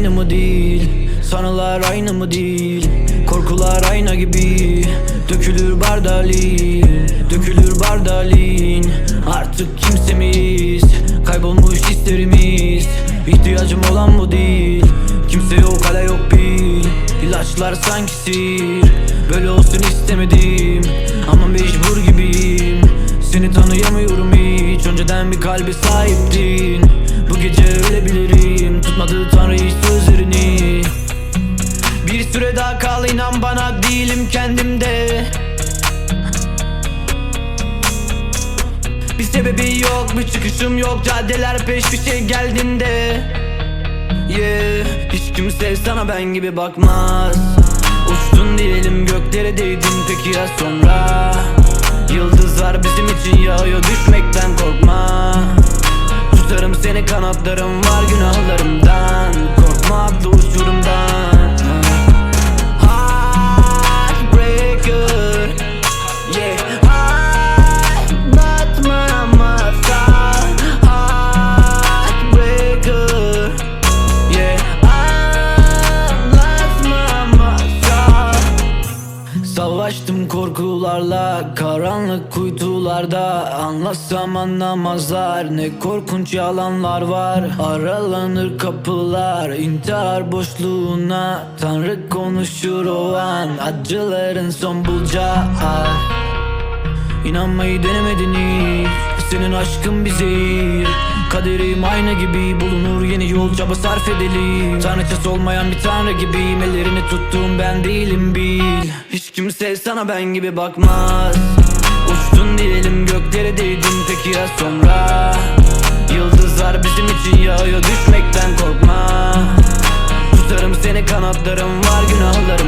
aynı mı değil? Sanılar aynı mı değil? Korkular ayna gibi. Dökülür bardalin Dökülür bardalin. Artık kimsemiz Kaybolmuş hislerimiz. İhtiyacım olan bu değil. Kimse yok hala yok bil. İlaçlar sanki sihir. Böyle olsun istemedim. Ama mecbur gibiyim. Seni tanıyamıyorum hiç. Önceden bir kalbe sahiptin Bu gece ölebilirim Tutmadı tanrı hiç sözlerini. Bir süre daha kal inan bana değilim kendimde. Bir sebebi yok bir çıkışım yok. Caddeler peş bir şey geldiğinde Yeah Hiç kimse sana ben gibi bakmaz. Uçtun diyelim göklere değdin. Peki ya sonra? Yıldızlar bizim için yağıyor seni kanatlarım var günahlarımdan Savaştım korkularla Karanlık kuytularda. Anlatsam anlamazlar Ne korkunç yalanlar var. Aralanır kapılar intihar boşluğuna. Tanrı konuşur o an Acıların son bulacağı. İnanmayı denemedin hiç Senin aşkın bir zehir Kaderim ayna gibi bulunur yeni yol çaba sarf edelim. Tanrıçası olmayan bir tanrı gibiyim Ellerini tuttuğum ben değilim bil. Hiç kimse sana ben gibi bakmaz. Uçtun diyelim göklere değdin peki ya sonra? Yıldızlar bizim için yağıyor düşmekten korkma. Tutarım seni kanatlarım var uçurumdan